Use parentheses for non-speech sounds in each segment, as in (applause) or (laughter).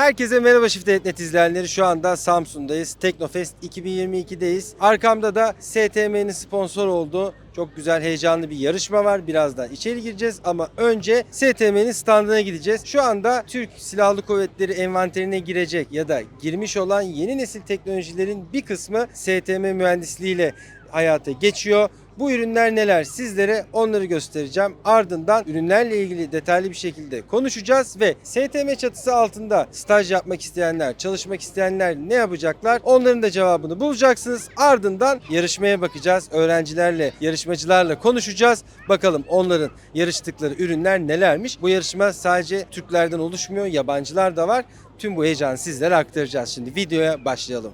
Herkese merhaba Shift.net izleyenleri. Şu anda Samsun'dayız. Teknofest 2022'deyiz. Arkamda da STM'nin sponsor olduğu çok güzel heyecanlı bir yarışma var. Birazdan içeri gireceğiz ama önce STM'nin standına gideceğiz. Şu anda Türk Silahlı Kuvvetleri envanterine girecek ya da girmiş olan yeni nesil teknolojilerin bir kısmı STM mühendisliğiyle hayata geçiyor. Bu ürünler neler sizlere onları göstereceğim. Ardından ürünlerle ilgili detaylı bir şekilde konuşacağız ve STM çatısı altında staj yapmak isteyenler, çalışmak isteyenler ne yapacaklar? Onların da cevabını bulacaksınız. Ardından yarışmaya bakacağız. Öğrencilerle, yarışmacılarla konuşacağız. Bakalım onların yarıştıkları ürünler nelermiş? Bu yarışma sadece Türklerden oluşmuyor, yabancılar da var. Tüm bu heyecanı sizlere aktaracağız. Şimdi videoya başlayalım.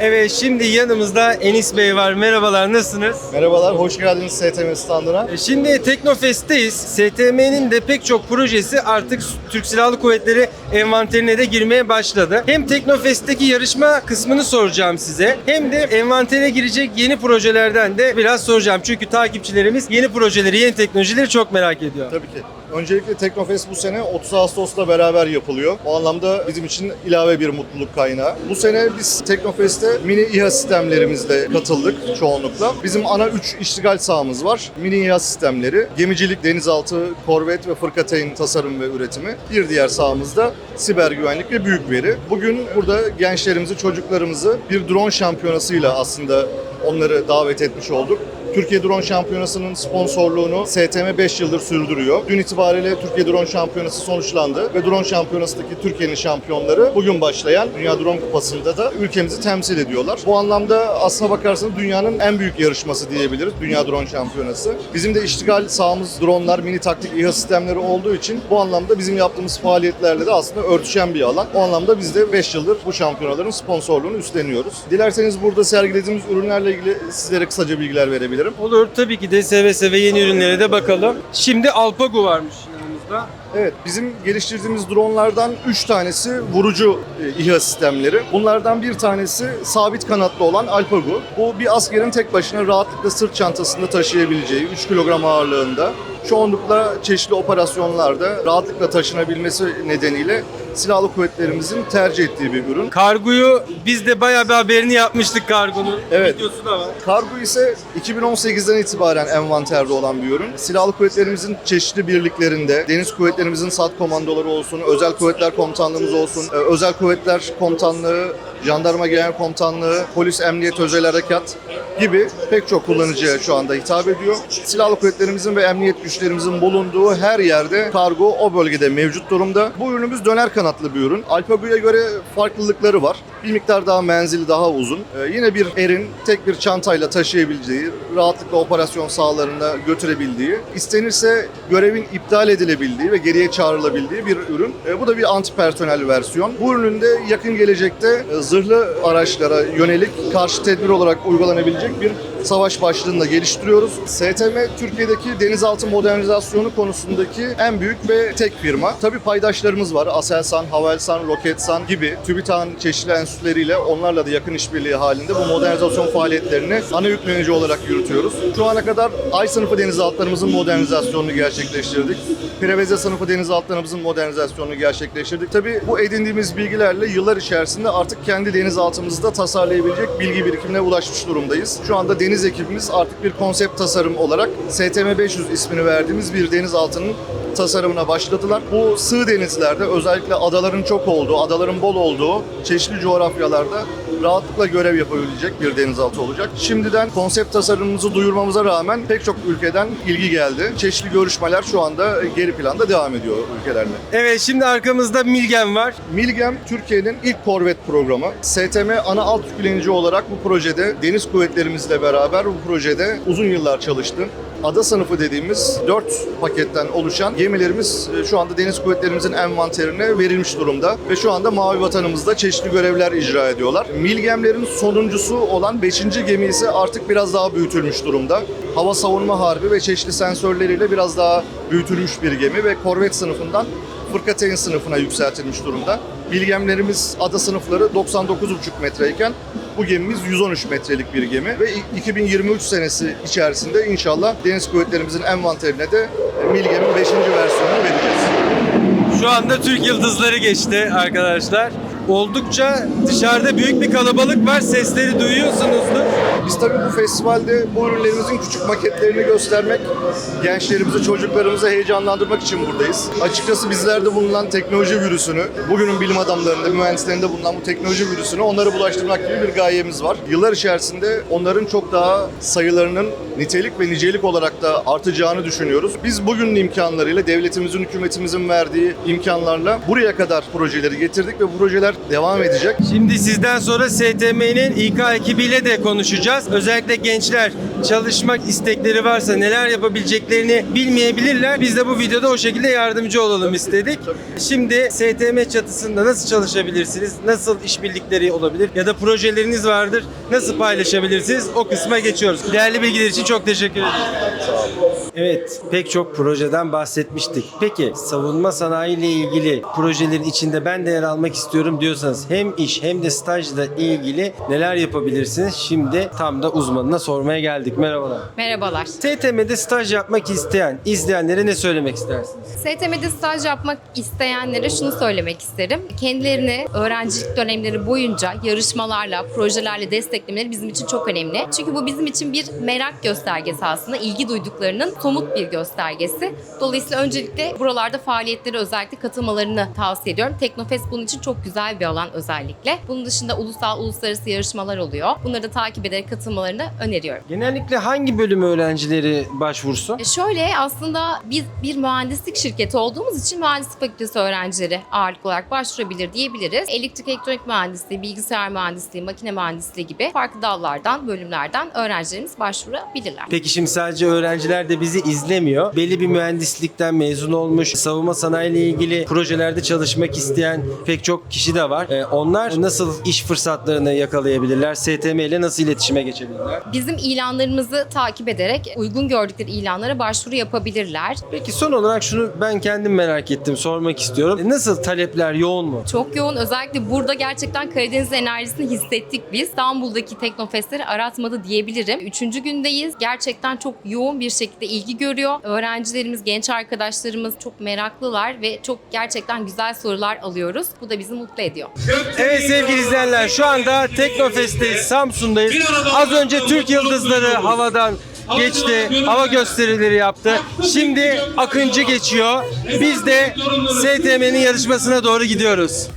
Evet şimdi yanımızda Enis Bey var. Merhabalar nasılsınız? Merhabalar, hoş geldiniz STM standına. E, Şimdi Teknofest'teyiz. STM'nin de pek çok projesi artık Türk Silahlı Kuvvetleri envanterine de girmeye başladı. Hem Teknofest'teki yarışma kısmını soracağım size hem de envantere girecek yeni projelerden de biraz soracağım. Çünkü takipçilerimiz yeni projeleri, yeni teknolojileri çok merak ediyor. Tabii ki. Öncelikle Teknofest bu sene 30 Ağustos'la beraber yapılıyor. O anlamda bizim için ilave bir mutluluk kaynağı. Bu sene biz Teknofest'e mini İHA sistemlerimizle katıldık çoğunlukla. Bizim ana 3 iştigal sahamız var. Mini İHA sistemleri, gemicilik, denizaltı, korvet ve fırkateyn tasarım ve üretimi. Bir diğer sahamızda siber güvenlik ve büyük veri. Bugün burada gençlerimizi, çocuklarımızı bir drone şampiyonasıyla aslında onları davet etmiş olduk. Türkiye Drone Şampiyonası'nın sponsorluğunu STM 5 yıldır sürdürüyor. Dün itibariyle Türkiye Drone Şampiyonası sonuçlandı ve Drone Şampiyonası'ndaki Türkiye'nin şampiyonları bugün başlayan Dünya Drone Kupası'nda da ülkemizi temsil ediyorlar. Bu anlamda aslına bakarsanız dünyanın en büyük yarışması diyebiliriz Dünya Drone Şampiyonası. Bizim de iştigal sahamız dronlar, mini taktik İHA sistemleri olduğu için bu anlamda bizim yaptığımız faaliyetlerle de aslında örtüşen bir alan. O anlamda biz de 5 yıldır bu şampiyonaların sponsorluğunu üstleniyoruz. Dilerseniz burada sergilediğimiz ürünlerle ilgili sizlere kısaca bilgiler verebilirim. Olur tabii ki de seve seve yeni ürünlere de bakalım. Şimdi Alpago varmış yanımızda. Evet, bizim geliştirdiğimiz dronlardan 3 tanesi vurucu e, İHA sistemleri. Bunlardan bir tanesi sabit kanatlı olan Alpago. Bu bir askerin tek başına rahatlıkla sırt çantasında taşıyabileceği 3 kilogram ağırlığında çoğunlukla çeşitli operasyonlarda rahatlıkla taşınabilmesi nedeniyle silahlı kuvvetlerimizin tercih ettiği bir ürün. Kargoyu biz de bayağı bir haberini yapmıştık kargonun. Evet. Videosu da var. Kargo ise 2018'den itibaren envanterde olan bir ürün. Silahlı kuvvetlerimizin çeşitli birliklerinde, deniz kuvvetlerimizin SAT komandoları olsun, özel kuvvetler komutanlığımız olsun, e, özel kuvvetler komutanlığı, jandarma genel komutanlığı, polis emniyet özel harekat gibi pek çok kullanıcıya şu anda hitap ediyor. Silahlı kuvvetlerimizin ve emniyet güçlerimizin bulunduğu her yerde kargo o bölgede mevcut durumda. Bu ürünümüz döner kanatlı bir ürün. Alpago'ya göre farklılıkları var. Bir miktar daha menzili daha uzun. Ee, yine bir erin tek bir çantayla taşıyabileceği, rahatlıkla operasyon sahalarına götürebildiği, istenirse görevin iptal edilebildiği ve geriye çağrılabildiği bir ürün. Ee, bu da bir anti personel versiyon. Bu ürünün de yakın gelecekte e, zırhlı araçlara yönelik karşı tedbir olarak uygulanabilecek bir savaş başlığında geliştiriyoruz. STM Türkiye'deki denizaltı modernizasyonu konusundaki en büyük ve tek firma. Tabii paydaşlarımız var. Aselsan, Havelsan, Roketsan gibi TÜBİTAK'ın çeşitli enstitüleriyle onlarla da yakın işbirliği halinde bu modernizasyon faaliyetlerini ana yüklenici olarak yürütüyoruz. Şu ana kadar Ay sınıfı denizaltılarımızın modernizasyonunu gerçekleştirdik. Preveze sınıfı denizaltılarımızın modernizasyonunu gerçekleştirdik. Tabii bu edindiğimiz bilgilerle yıllar içerisinde artık kendi denizaltımızda tasarlayabilecek bilgi birikimine ulaşmış durumdayız. Şu anda deniz ekibimiz artık bir konsept tasarım olarak STM 500 ismini verdiğimiz bir denizaltının tasarımına başladılar. Bu sığ denizlerde özellikle adaların çok olduğu, adaların bol olduğu çeşitli coğrafyalarda rahatlıkla görev yapabilecek bir denizaltı olacak. Şimdiden konsept tasarımımızı duyurmamıza rağmen pek çok ülkeden ilgi geldi. Çeşitli görüşmeler şu anda geri planda devam ediyor ülkelerle. Evet şimdi arkamızda Milgen var. Milgem Türkiye'nin ilk korvet programı. STM ana alt yüklenici olarak bu projede deniz kuvvetlerimizle beraber bu projede uzun yıllar çalıştı. Ada sınıfı dediğimiz 4 paketten oluşan gemilerimiz e, şu anda deniz kuvvetlerimizin envanterine verilmiş durumda ve şu anda Mavi Vatanımızda çeşitli görevler icra ediyorlar. Milgemlerin sonuncusu olan 5. gemi ise artık biraz daha büyütülmüş durumda. hava savunma harbi ve çeşitli sensörleriyle biraz daha büyütülmüş bir gemi ve korvet sınıfından fırkateyn sınıfına yükseltilmiş durumda. Bilgemlerimiz ada sınıfları 99,5 metreyken bu gemimiz 113 metrelik bir gemi ve 2023 senesi içerisinde inşallah Deniz Kuvvetlerimizin envanterine de Milgem'in 5. versiyonunu vereceğiz. Şu anda Türk Yıldızları geçti arkadaşlar. Oldukça dışarıda büyük bir kalabalık var. Sesleri duyuyorsunuzdur. Biz tabii bu festivalde bu ürünlerimizin küçük maketlerini göstermek, gençlerimizi, çocuklarımızı heyecanlandırmak için buradayız. Açıkçası bizlerde bulunan teknoloji virüsünü, bugünün bilim adamlarında, mühendislerinde bulunan bu teknoloji virüsünü onlara bulaştırmak gibi bir gayemiz var. Yıllar içerisinde onların çok daha sayılarının nitelik ve nicelik olarak da artacağını düşünüyoruz. Biz bugünün imkanlarıyla, devletimizin, hükümetimizin verdiği imkanlarla buraya kadar projeleri getirdik ve bu projeler devam edecek. Şimdi sizden sonra STM'nin İK ekibiyle de konuşacağız. Özellikle gençler çalışmak istekleri varsa neler yapabileceklerini bilmeyebilirler. Biz de bu videoda o şekilde yardımcı olalım istedik. Şimdi STM çatısında nasıl çalışabilirsiniz? Nasıl işbirlikleri olabilir? Ya da projeleriniz vardır. Nasıl paylaşabilirsiniz? O kısma geçiyoruz. Değerli bilgiler için çok teşekkür ederim. Evet, pek çok projeden bahsetmiştik. Peki savunma sanayi ile ilgili projelerin içinde ben de yer almak istiyorum diyorsanız hem iş hem de stajla ilgili neler yapabilirsiniz? Şimdi tam da uzmanına sormaya geldik. Merhabalar. Merhabalar. STM'de staj yapmak isteyen izleyenlere ne söylemek istersiniz? STM'de staj yapmak isteyenlere şunu söylemek isterim. Kendilerini öğrencilik dönemleri boyunca yarışmalarla, projelerle desteklemeleri bizim için çok önemli. Çünkü bu bizim için bir merak göstergesi aslında. ilgi duyduklarının somut bir göstergesi. Dolayısıyla öncelikle buralarda faaliyetlere özellikle katılmalarını tavsiye ediyorum. Teknofest bunun için çok güzel bir alan özellikle. Bunun dışında ulusal, uluslararası yarışmalar oluyor. Bunları da takip ederek katılmalarını öneriyorum. Genellikle hangi bölüm öğrencileri başvursun? E Şöyle aslında biz bir mühendislik şirketi olduğumuz için mühendislik fakültesi öğrencileri ağırlık olarak başvurabilir diyebiliriz. Elektrik elektronik mühendisliği, bilgisayar mühendisliği, makine mühendisliği gibi farklı dallardan, bölümlerden öğrencilerimiz başvurabilirler. Peki şimdi sadece öğrenciler de bizi izlemiyor. Belli bir mühendislikten mezun olmuş, savunma sanayi ile ilgili projelerde çalışmak isteyen pek çok kişi de var. Ee, onlar nasıl iş fırsatlarını yakalayabilirler? STM ile nasıl iletişime geçebilirler? Bizim ilanlarımızı takip ederek uygun gördükleri ilanlara başvuru yapabilirler. Peki son olarak şunu ben kendim merak ettim, sormak istiyorum. E, Nasıl talepler yoğun mu? Çok yoğun. Özellikle burada gerçekten Karadeniz enerjisini hissettik biz. İstanbul'daki teknofestleri aratmadı diyebilirim. Üçüncü gündeyiz. Gerçekten çok yoğun bir şekilde ilgi görüyor. Öğrencilerimiz, genç arkadaşlarımız çok meraklılar ve çok gerçekten güzel sorular alıyoruz. Bu da bizi mutlu ediyor. Evet sevgili izleyenler şu anda Teknofest'teyiz, Samsun'dayız. Az önce Türk Yıldızları havadan geçti, hava gösterileri yaptı. Şimdi Akıncı geçiyor. Biz de STM'nin yarışmasına doğru gidiyoruz.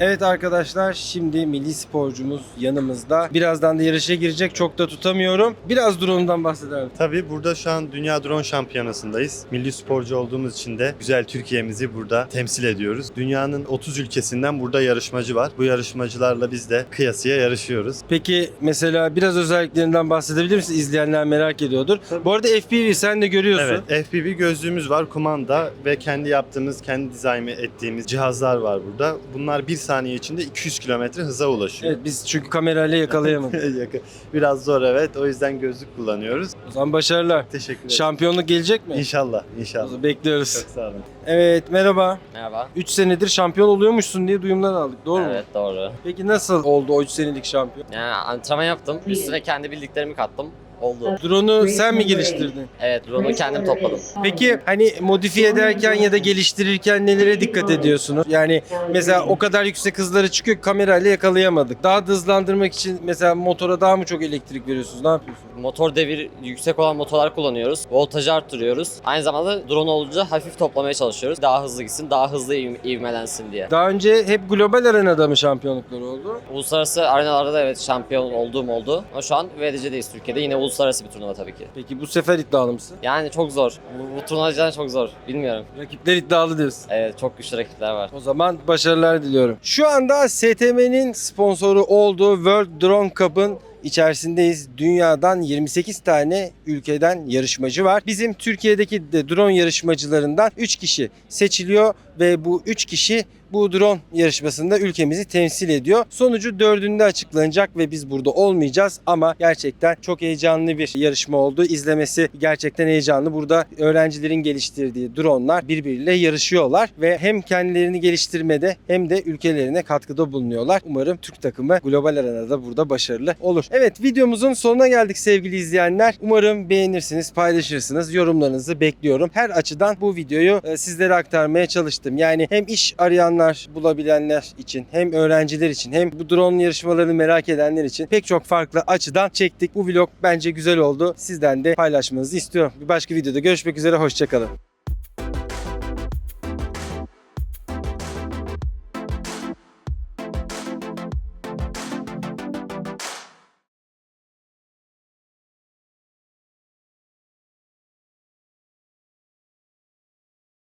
Evet arkadaşlar şimdi milli sporcumuz yanımızda. Birazdan da yarışa girecek çok da tutamıyorum. Biraz drone'dan bahseder misin? Tabii burada şu an Dünya Drone Şampiyonası'ndayız. Milli sporcu olduğumuz için de güzel Türkiye'mizi burada temsil ediyoruz. Dünyanın 30 ülkesinden burada yarışmacı var. Bu yarışmacılarla biz de kıyasıya yarışıyoruz. Peki mesela biraz özelliklerinden bahsedebilir misin? İzleyenler merak ediyordur. Bu arada FPV sen de görüyorsun. Evet, FPV gözlüğümüz var, kumanda ve kendi yaptığımız, kendi dizayn ettiğimiz cihazlar var burada. Bunlar bir saniye içinde 200 kilometre hıza ulaşıyor. Evet biz çünkü kamerayla yakalayamadık. (laughs) Biraz zor evet. O yüzden gözlük kullanıyoruz. o zaman başarılar. Teşekkür ederim. Şampiyonluk gelecek mi? İnşallah, O inşallah. zaman Bekliyoruz. Çok sağ olun. Evet merhaba. Merhaba. 3 senedir şampiyon oluyormuşsun diye duyumlar aldık. Doğru mu? Evet doğru. Peki nasıl oldu o 3 senelik şampiyon? Yani antrenman yaptım. Üstüne kendi bildiklerimi kattım. Oldu. Drone'u sen mi geliştirdin? Evet drone'u kendim topladım. Peki hani modifiye ederken ya da geliştirirken nelere dikkat ediyorsunuz? Yani mesela o kadar yüksek hızlara çıkıyor kamerayla yakalayamadık. Daha da hızlandırmak için mesela motora daha mı çok elektrik veriyorsunuz? Ne yapıyorsunuz? Motor devir yüksek olan motorlar kullanıyoruz. Voltajı arttırıyoruz. Aynı zamanda drone olunca hafif toplamaya çalışıyoruz. Daha hızlı gitsin, daha hızlı iv- ivmelensin diye. Daha önce hep global arenada mı şampiyonluklar oldu? Uluslararası arenalarda da evet şampiyon olduğum oldu. Ama şu an VDC'deyiz Türkiye'de. Yine uluslararası bir turnuva tabii ki. Peki bu sefer iddialı mısın? Yani çok zor. Bu, bu turnuva cidden çok zor. Bilmiyorum. Rakipler iddialı diyorsun. Evet çok güçlü rakipler var. O zaman başarılar diliyorum. Şu anda STM'nin sponsoru olduğu World Drone Cup'ın içerisindeyiz. Dünyadan 28 tane ülkeden yarışmacı var. Bizim Türkiye'deki de drone yarışmacılarından 3 kişi seçiliyor ve bu 3 kişi bu drone yarışmasında ülkemizi temsil ediyor. Sonucu dördünde açıklanacak ve biz burada olmayacağız ama gerçekten çok heyecanlı bir yarışma oldu. İzlemesi gerçekten heyecanlı. Burada öğrencilerin geliştirdiği dronelar birbiriyle yarışıyorlar ve hem kendilerini geliştirmede hem de ülkelerine katkıda bulunuyorlar. Umarım Türk takımı global arenada burada başarılı olur. Evet videomuzun sonuna geldik sevgili izleyenler. Umarım beğenirsiniz, paylaşırsınız. Yorumlarınızı bekliyorum. Her açıdan bu videoyu e, sizlere aktarmaya çalıştım. Yani hem iş arayanlar, bulabilenler için, hem öğrenciler için, hem bu drone yarışmalarını merak edenler için pek çok farklı açıdan çektik. Bu vlog bence güzel oldu. Sizden de paylaşmanızı istiyorum. Bir başka videoda görüşmek üzere. Hoşçakalın.